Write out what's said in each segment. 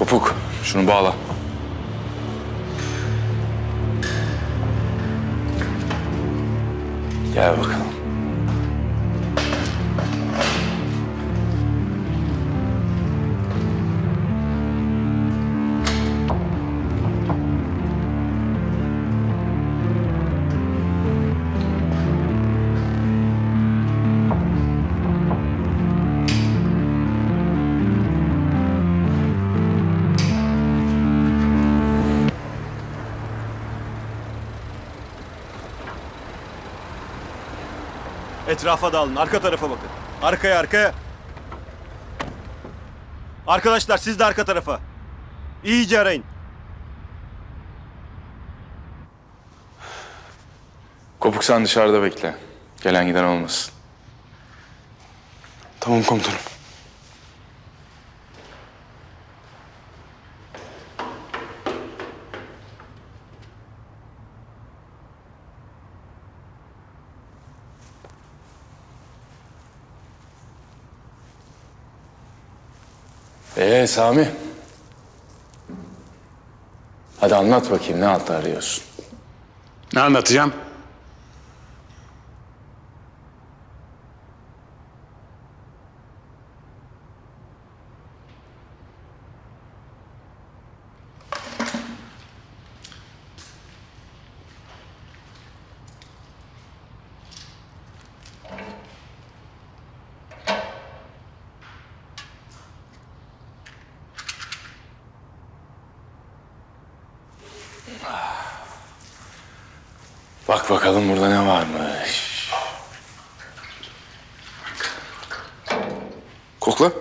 Kopuk. Şunu bağla. Gel bakalım. Etrafa dağılın. Arka tarafa bakın. Arkaya arkaya. Arkadaşlar siz de arka tarafa. İyice arayın. Kopuk sen dışarıda bekle. Gelen giden olmasın. Tamam komutanım. Ee Sami. Hadi anlat bakayım ne altı arıyorsun? Ne anlatacağım? Bak bakalım burada ne varmış. Kokla.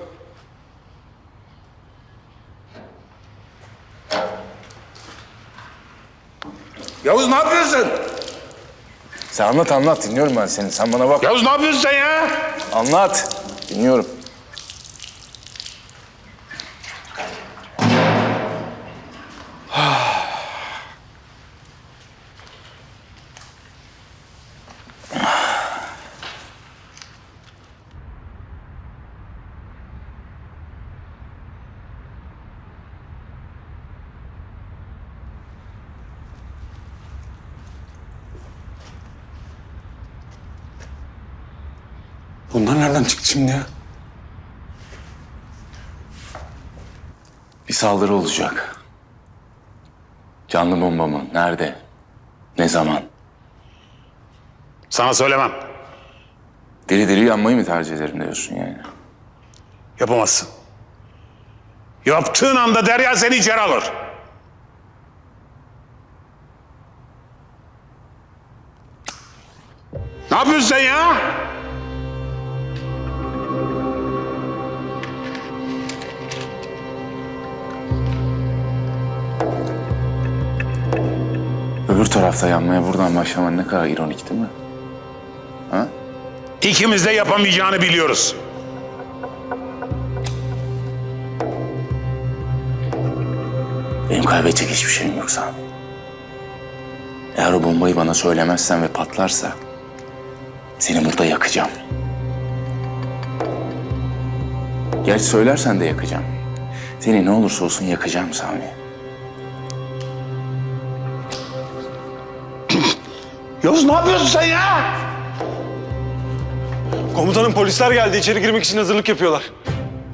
Yavuz ne yapıyorsun? Sen anlat anlat dinliyorum ben seni. Sen bana bak. Yavuz ne yapıyorsun sen ya? Anlat. Dinliyorum. Bunlar nereden çıktı şimdi ya? Bir saldırı olacak. Canlı bomba mı? Nerede? Ne zaman? Sana söylemem. Diri diri yanmayı mı tercih ederim diyorsun yani? Yapamazsın. Yaptığın anda Derya seni içeri alır. Ne yapıyorsun sen ya? Öbür tarafta yanmaya buradan başlaman ne kadar ironik değil mi? Ha? İkimiz de yapamayacağını biliyoruz. Benim kaybedecek hiçbir şeyim yok Sami. Eğer o bombayı bana söylemezsen ve patlarsa... ...seni burada yakacağım. Gerçi söylersen de yakacağım. Seni ne olursa olsun yakacağım Sami. Yavuz ne yapıyorsun sen ya? Komutanım polisler geldi. İçeri girmek için hazırlık yapıyorlar.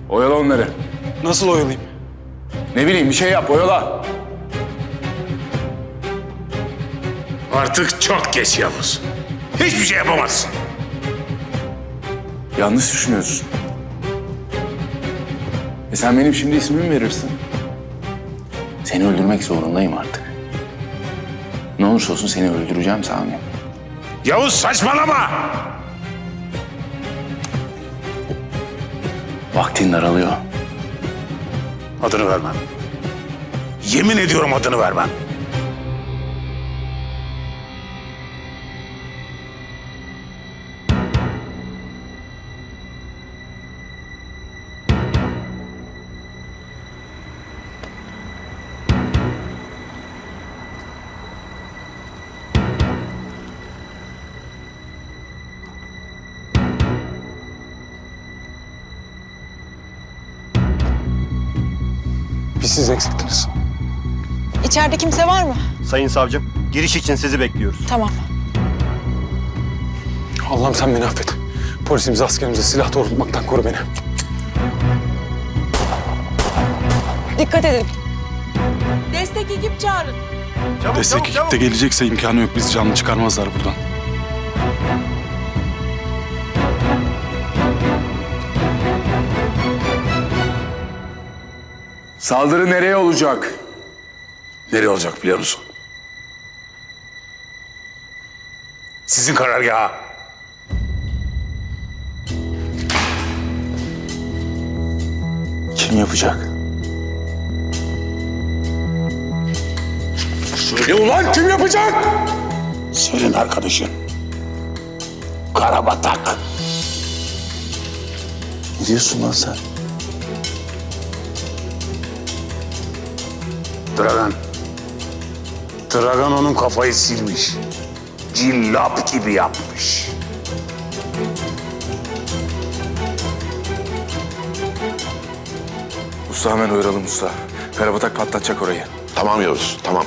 Oyala onları. Nasıl oyalayayım? Ne bileyim bir şey yap oyala. Artık çok geç Yavuz. Hiçbir şey yapamazsın. Yanlış düşünüyorsun. E sen benim şimdi ismimi verirsin. Seni öldürmek zorundayım artık. Ne olursa olsun seni öldüreceğim Sami. Yavuz saçmalama. Vaktin daralıyor. Adını vermem. Yemin ediyorum adını vermem. Siz eksiktiniz. İçeride kimse var mı? Sayın savcım, giriş için sizi bekliyoruz. Tamam. Allah'ım sen beni affet. Polisimizi, askerimizi silah doğrultmaktan koru beni. Dikkat edin. Destek ekip çağırın. Çabuk, Destek çabuk, ekip çabuk. de gelecekse imkanı yok. Bizi canlı çıkarmazlar buradan. Saldırı nereye olacak? Nereye olacak biliyor musun? Sizin karargaha. Kim yapacak? Söyle ulan kim yapacak? Senin arkadaşın. Karabatak. Ne diyorsun lan sen? Dragan. Dragan onun kafayı silmiş. Cillap gibi yapmış. Usta hemen uyaralım usta. Karabatak patlatacak orayı. Tamam Yavuz, tamam.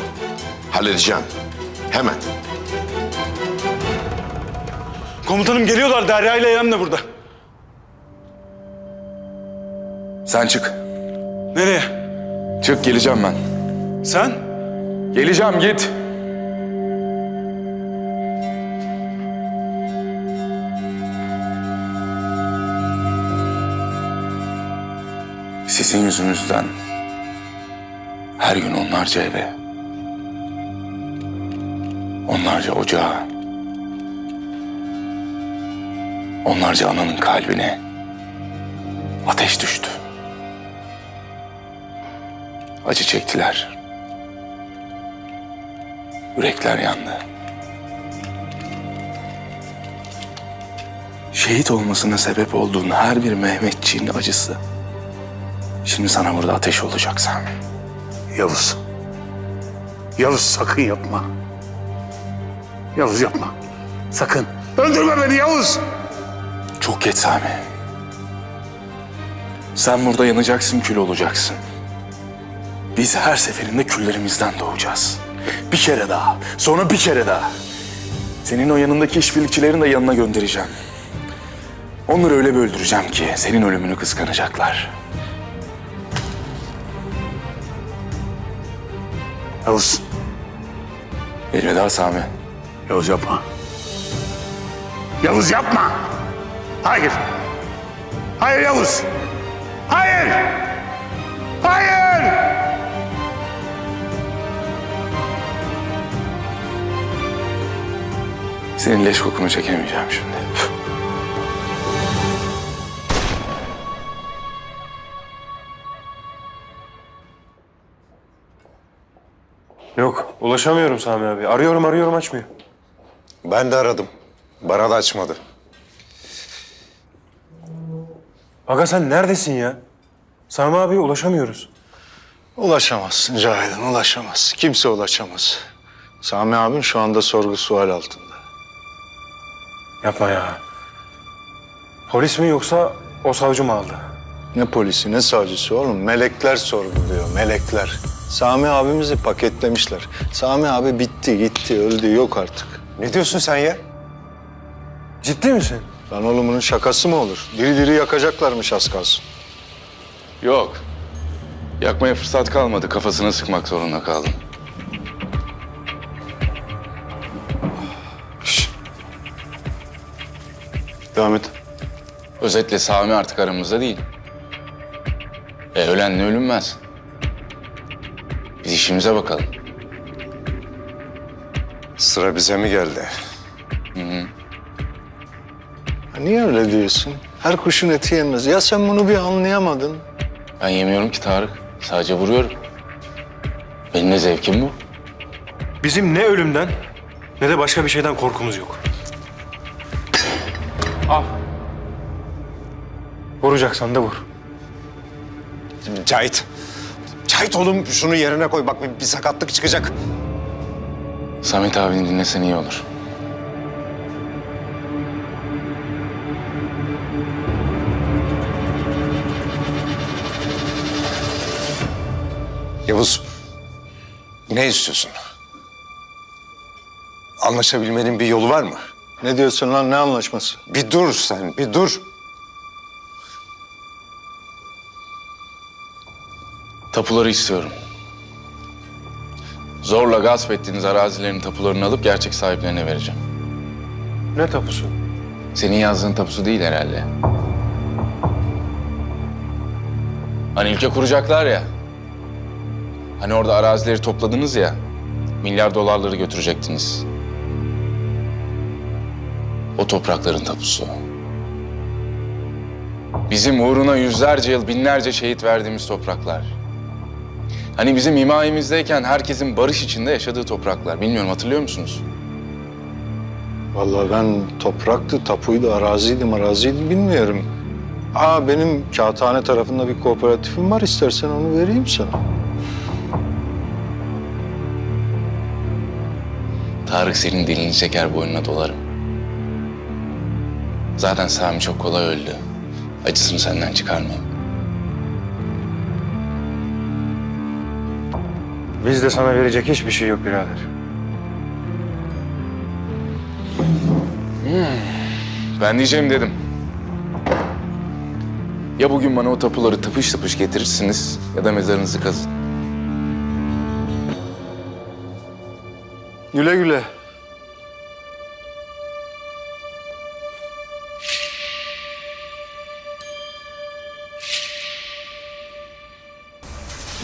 Halledeceğim. Hemen. Komutanım geliyorlar. Derya ile İrem de burada. Sen çık. Nereye? Çık geleceğim ben. Sen? Geleceğim git. Sizin yüzünüzden her gün onlarca eve, onlarca ocağa, onlarca ananın kalbine ateş düştü. Acı çektiler. Yürekler yandı. Şehit olmasına sebep olduğun her bir Mehmetçiğin acısı. Şimdi sana burada ateş olacak Sami. Yavuz. Yavuz sakın yapma. Yavuz yapma. Sakın. Öldürme beni Yavuz. Çok geç Sami. Sen burada yanacaksın, kül olacaksın. Biz her seferinde küllerimizden doğacağız. Bir kere daha, sonra bir kere daha. Senin o yanındaki işbirlikçilerin de yanına göndereceğim. Onları öyle bir öldüreceğim ki senin ölümünü kıskanacaklar. Yavuz. Elveda Sami. Yavuz yapma. Yavuz yapma. Hayır. Hayır Yavuz. Hayır. Senin leş kokunu çekemeyeceğim şimdi. Yok, ulaşamıyorum Sami abi. Arıyorum arıyorum açmıyor. Ben de aradım. Bana da açmadı. Aga sen neredesin ya? Sami abiye ulaşamıyoruz. Ulaşamazsın Cahit'in ulaşamaz. Kimse ulaşamaz. Sami abin şu anda sorgu sual altında. Yapma ya. Polis mi yoksa o savcı mı aldı? Ne polisi ne savcısı oğlum. Melekler sorguluyor melekler. Sami abimizi paketlemişler. Sami abi bitti gitti öldü yok artık. Ne diyorsun sen ya? Ciddi misin? Lan oğlum bunun şakası mı olur? Diri diri yakacaklarmış az kalsın. Yok. Yakmaya fırsat kalmadı. Kafasına sıkmak zorunda kaldım. Devam et. Özetle Sami artık aramızda değil. E ölenle ölünmez. Biz işimize bakalım. Sıra bize mi geldi? Ha, Niye öyle diyorsun? Her kuşun eti yenmez. Ya sen bunu bir anlayamadın. Ben yemiyorum ki Tarık. Sadece vuruyorum. Benim de zevkim bu. Bizim ne ölümden ne de başka bir şeyden korkumuz yok. Al. Vuracaksan da vur. Cahit. Cahit oğlum şunu yerine koy. Bak bir, bir sakatlık çıkacak. Samet abini dinlesen iyi olur. Yavuz, ne istiyorsun? Anlaşabilmenin bir yolu var mı? Ne diyorsun lan ne anlaşması? Bir dur sen, bir dur. Tapuları istiyorum. Zorla gasp ettiğiniz arazilerin tapularını alıp gerçek sahiplerine vereceğim. Ne tapusu? Senin yazdığın tapusu değil herhalde. Hani ülke kuracaklar ya. Hani orada arazileri topladınız ya. Milyar dolarları götürecektiniz. O toprakların tapusu. Bizim uğruna yüzlerce yıl, binlerce şehit verdiğimiz topraklar. Hani bizim himayemizdeyken herkesin barış içinde yaşadığı topraklar. Bilmiyorum hatırlıyor musunuz? Vallahi ben topraktı, tapuydu, araziydi, maraziydi bilmiyorum. Aa benim kağıthane tarafında bir kooperatifim var. İstersen onu vereyim sana. Tarık senin dilini çeker boynuna dolarım. Zaten Sami çok kolay öldü. Acısını senden çıkarmayayım. Bizde sana verecek hiçbir şey yok birader. Ben diyeceğim dedim. Ya bugün bana o tapuları tıpış tıpış getirirsiniz ya da mezarınızı kazın. Güle güle.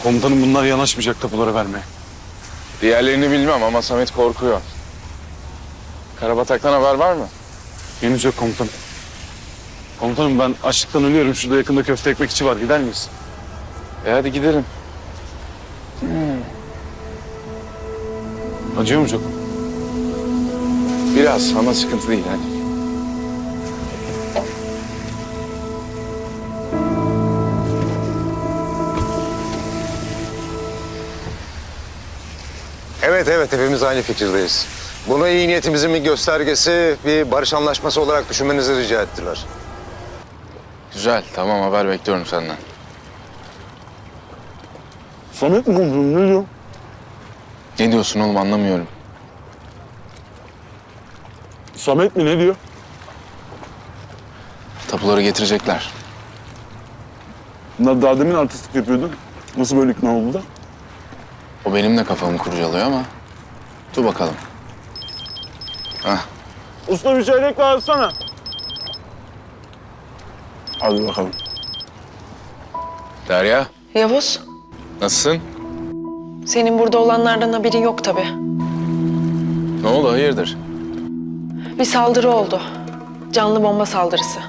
Komutanım bunlar yanaşmayacak tapuları vermeye. Diğerlerini bilmem ama Samet korkuyor. Karabatak'tan haber var mı? Henüz yok komutanım. Komutanım ben açlıktan ölüyorum. Şurada yakında köfte ekmekçi var. Gider miyiz? E hadi gidelim. Acıyor mu çok? Biraz ama sıkıntı değil hadi. Evet evet hepimiz aynı fikirdeyiz. Bunu iyi niyetimizin bir göstergesi, bir barış anlaşması olarak düşünmenizi rica ettiler. Güzel tamam haber bekliyorum senden. Samet mi komutanım? Ne diyor? Ne diyorsun oğlum anlamıyorum. Samet mi ne diyor? Tapuları getirecekler. Bunlar daha demin artistlik yapıyordu. Nasıl böyle ikna oldu da? O benim de kafamı kurcalıyor ama dur bakalım. Hah, Usta bir çeyrek daha atsana. Hadi bakalım. Derya Yavuz, nasılsın? senin burada olanlardan haberin yok tabii. Ne oldu hayırdır? Bir saldırı oldu. Canlı bomba saldırısı.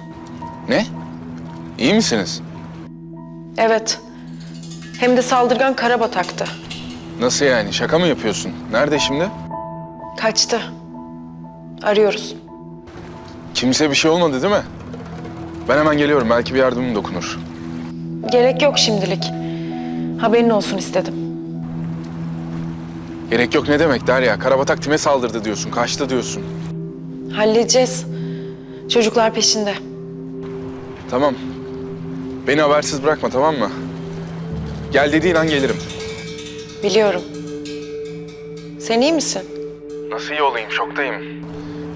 Ne? İyi misiniz? Evet. Hem de saldırgan Karabatak'tı. Nasıl yani? Şaka mı yapıyorsun? Nerede şimdi? Kaçtı. Arıyoruz. Kimse bir şey olmadı değil mi? Ben hemen geliyorum. Belki bir yardımım dokunur. Gerek yok şimdilik. Haberin olsun istedim. Gerek yok ne demek Derya? Karabatak time saldırdı diyorsun. Kaçtı diyorsun. Halledeceğiz. Çocuklar peşinde. Tamam. Beni habersiz bırakma tamam mı? Gel dediğin an gelirim. Biliyorum. Sen iyi misin? Nasıl iyi olayım? Şoktayım.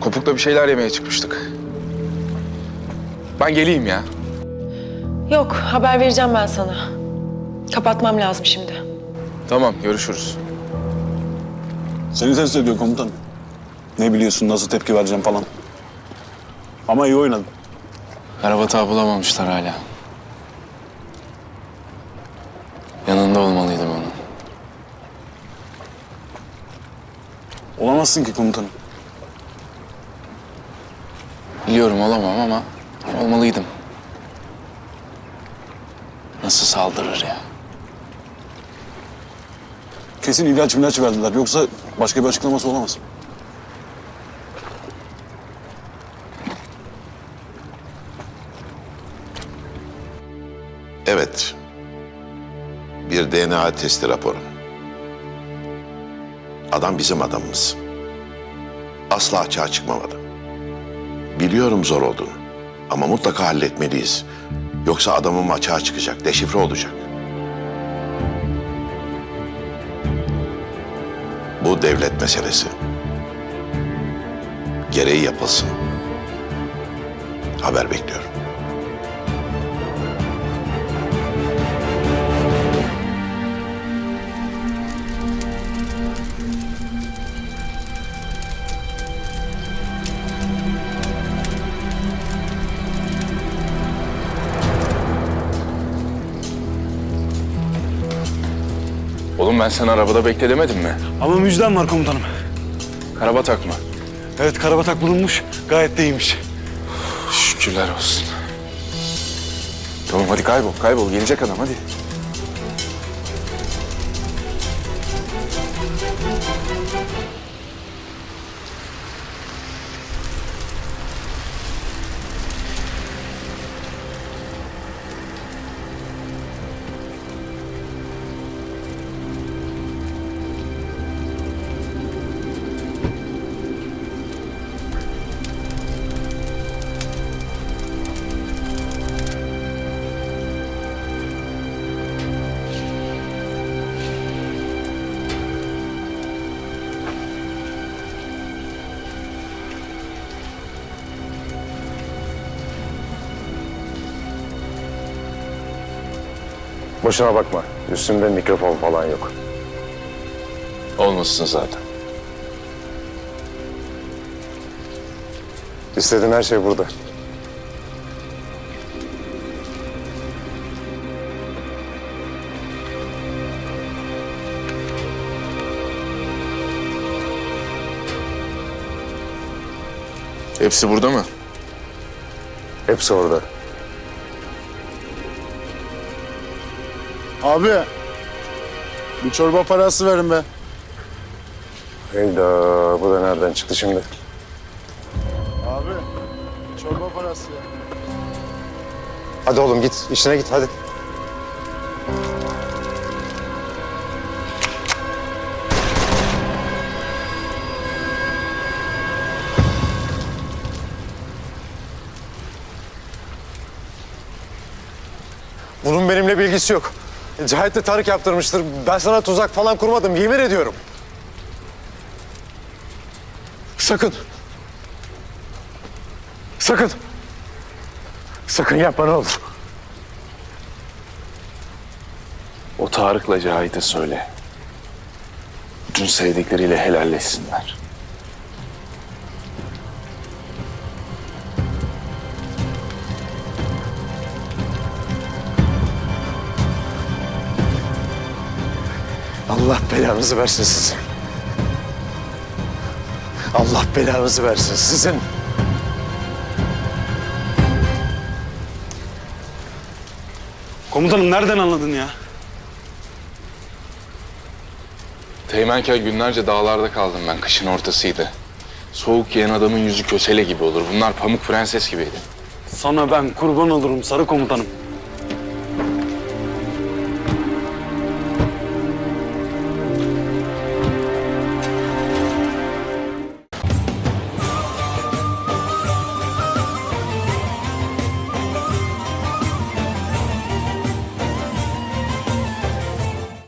Kopukla bir şeyler yemeye çıkmıştık. Ben geleyim ya. Yok, haber vereceğim ben sana. Kapatmam lazım şimdi. Tamam görüşürüz. Seni test ediyor komutan. Ne biliyorsun, nasıl tepki vereceğim falan. Ama iyi oynadın. Karabatak'ı bulamamışlar hala. Yanında olmalıydım onun. Olamazsın ki komutanım. Biliyorum olamam ama olmalıydım. Nasıl saldırır ya? Kesin ilaç ilaç verdiler. Yoksa başka bir açıklaması olamaz. Evet. Bir DNA testi raporu. Adam bizim adamımız. Asla açığa çıkmamalı. Biliyorum zor olduğunu ama mutlaka halletmeliyiz. Yoksa adamım açığa çıkacak, deşifre olacak. Bu devlet meselesi. Gereği yapılsın. Haber bekliyorum. Oğlum ben seni arabada bekle demedim mi? Ama müjdem var komutanım. Araba takma. Evet karabatak bulunmuş. Gayet de iyiymiş. Şükürler olsun. Tamam hadi kaybol, kaybol. Gelecek adam hadi. Boşuna bakma. Üstümde mikrofon falan yok. Olmasın zaten. İstediğin her şey burada. Hepsi burada mı? Hepsi orada. Abi bir çorba parası verin be. Hayda bu da nereden çıktı şimdi? Abi çorba parası ya. Hadi oğlum git işine git hadi. Bunun benimle bilgisi yok. Cahit'le Tarık yaptırmıştır. Ben sana tuzak falan kurmadım yemin ediyorum. Sakın. Sakın. Sakın yapma ne olur. O Tarık'la Cahit'e söyle. Bütün sevdikleriyle helalleşsinler. Belanızı versin sizin. Allah belanızı versin sizin. Komutanım nereden anladın ya? Teğmenken günlerce dağlarda kaldım ben. Kışın ortasıydı. Soğuk yiyen adamın yüzü kösele gibi olur. Bunlar pamuk prenses gibiydi. Sana ben kurban olurum sarı komutanım.